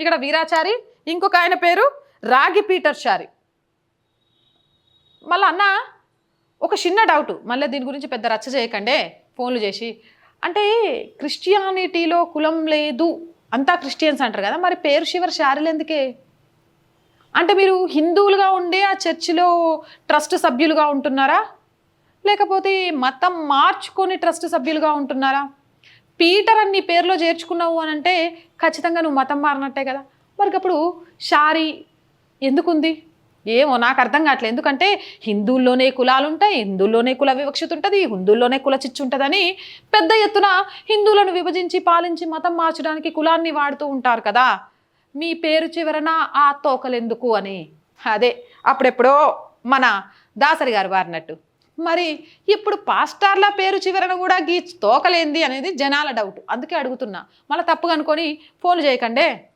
ఇక్కడ వీరాచారి ఇంకొక ఆయన పేరు రాగి పీటర్ చారి. మళ్ళీ అన్న ఒక చిన్న డౌట్ మళ్ళీ దీని గురించి పెద్ద రచ్చ చేయకండే ఫోన్లు చేసి. అంటే క్రిస్టియానిటీలో కులం లేదు అంతా క్రిస్టియన్స్ అంటారు కదా మరి పేరు శివర్ శారీలు ఎందుకే? అంటే మీరు హిందువులుగా ఉండే ఆ చర్చిలో ట్రస్ట్ సభ్యులుగా ఉంటున్నారా? లేకపోతే మతం మార్చుకొని ట్రస్ట్ సభ్యులుగా ఉంటున్నారా? పీటర్ అని నీ పేరులో చేర్చుకున్నావు అని అంటే ఖచ్చితంగా నువ్వు మతం మారినట్టే కదా. మరి అప్పుడు షారీ ఎందుకుంది? ఏమో నాకు అర్థం కావట్లేదు. ఎందుకంటే హిందువుల్లోనే కులాలు ఉంటాయి హిందువుల్లోనే కుల వివక్షత ఉంటుంది హిందువుల్లోనే కుల చిచ్చు ఉంటుందని పెద్ద ఎత్తున హిందువులను విభజించి పాలించి మతం మార్చడానికి కులాన్ని వాడుతూ ఉంటారు కదా. మీ పేరు చివరన ఆ తోకలెందుకు అని. అదే అప్పుడెప్పుడో మన దాసరి గారు వారినట్టు మరి ఇప్పుడు పాస్టార్ల పేరు చివరన కూడా గీ తోకలేంది అనేది జనాల డౌట్. అందుకే అడుగుతున్నా. మళ్ళీ తప్పుగా అనుకొని ఫోన్ చేయకండే.